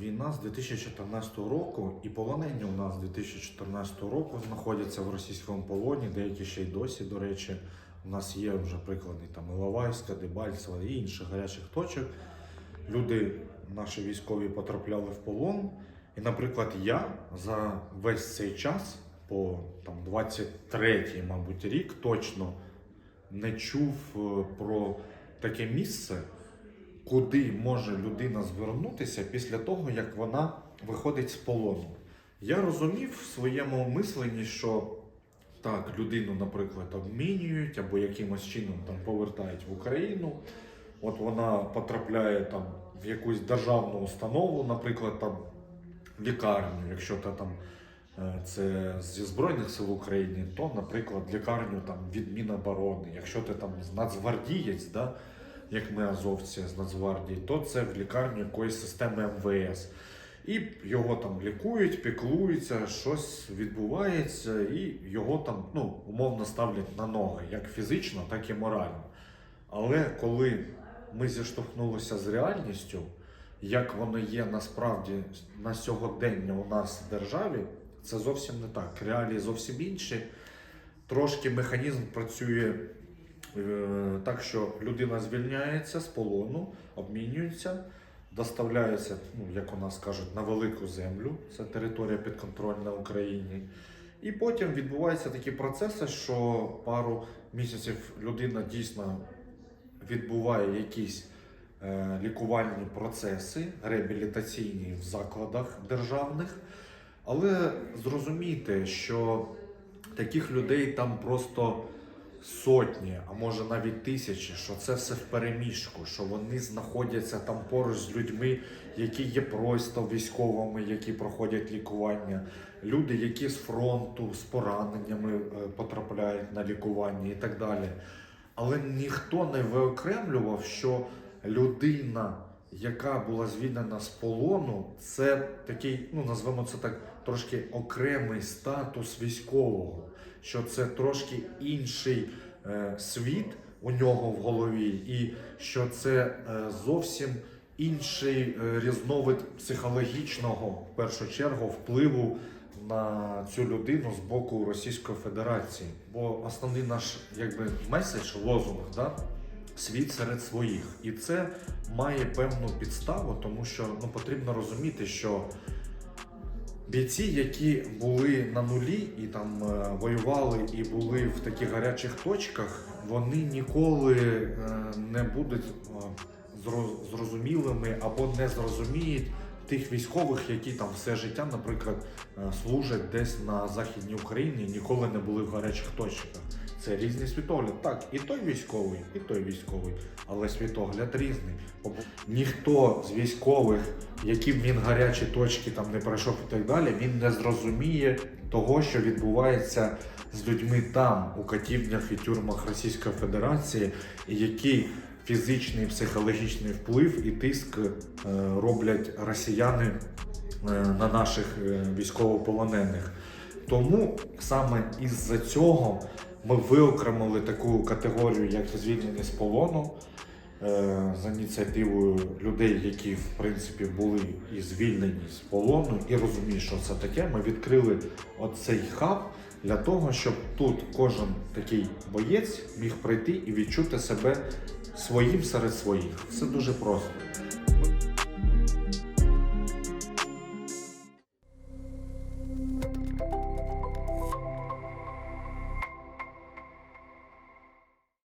війна з 2014 року, і полонені у нас з 2014 року знаходяться в російському полоні, деякі ще й досі, до речі. У нас є вже приклади там Іловайська, Дебальцева і інших гарячих точок. Люди, наші військові, потрапляли в полон. І, наприклад, я за весь цей час, по там 23-й, мабуть, рік, точно не чув е, про таке місце, куди може людина звернутися після того, як вона виходить з полону. Я розумів в своєму мисленні, що так, людину, наприклад, обмінюють або якимось чином там повертають в Україну. От вона потрапляє там в якусь державну установу, наприклад, там лікарню, якщо та там е, це зі Збройних сил України, то, наприклад, лікарню там від Міноборони. Якщо ти там нацгвардієць, да, як ми азовці з Нацгвардії, то це в лікарню якоїсь системи МВС. І його там лікують, піклуються, щось відбувається, і його там ну, умовно ставлять на ноги, як фізично, так і морально. Але коли ми зіштовхнулися з реальністю, як воно є насправді на сьогодення у нас в державі, це зовсім не так. Реалії зовсім інші. Трошки механізм працює так, що людина звільняється з полону, обмінюється, доставляється, ну, як у нас кажуть, на велику землю, це територія підконтрольна Україні. І потім відбуваються такі процеси, що пару місяців людина дійсно відбуває якісь е, лікувальні процеси, реабілітаційні в закладах державних. Але зрозумійте, що таких людей там просто сотні, а може навіть тисячі, що це все впереміжку, що вони знаходяться там поруч з людьми, які є просто військовими, які проходять лікування, люди, які з фронту з пораненнями е, потрапляють на лікування і так далі. Але ніхто не виокремлював, що людина, яка була звільнена з полону, це такий, ну назвемо це так, трошки окремий статус військового, що це трошки інший е, світ у нього в голові, і що це е, зовсім інший е, різновид психологічного, в першу чергу, впливу на цю людину з боку Російської Федерації. Бо основний наш якби меседж, лозунг, да? Світ серед своїх. І це має певну підставу, тому що ну, потрібно розуміти, що бійці, які були на нулі і там е, воювали і були в таких гарячих точках, вони ніколи е, не будуть е, зрозумілими або не зрозуміють тих військових, які там все життя, наприклад, е, служать десь на західній Україні, і ніколи не були в гарячих точках. Це різний світогляд. Так, і той військовий, і той військовий, але світогляд різний. Ніхто з військових, які б він гарячі точки там не пройшов і так далі, він не зрозуміє того, що відбувається з людьми там, у катівнях і тюрмах Російської Федерації, і який фізичний психологічний вплив і тиск е, роблять росіяни е, на наших е, військовополонених. Тому саме із-за цього ми виокремили таку категорію, як звільнені з полону, за ініціативою людей, які в принципі були і звільнені з полону, і розуміють, що це таке. Ми відкрили оцей хаб для того, щоб тут кожен такий боєць міг прийти і відчути себе своїм серед своїх. Все дуже просто.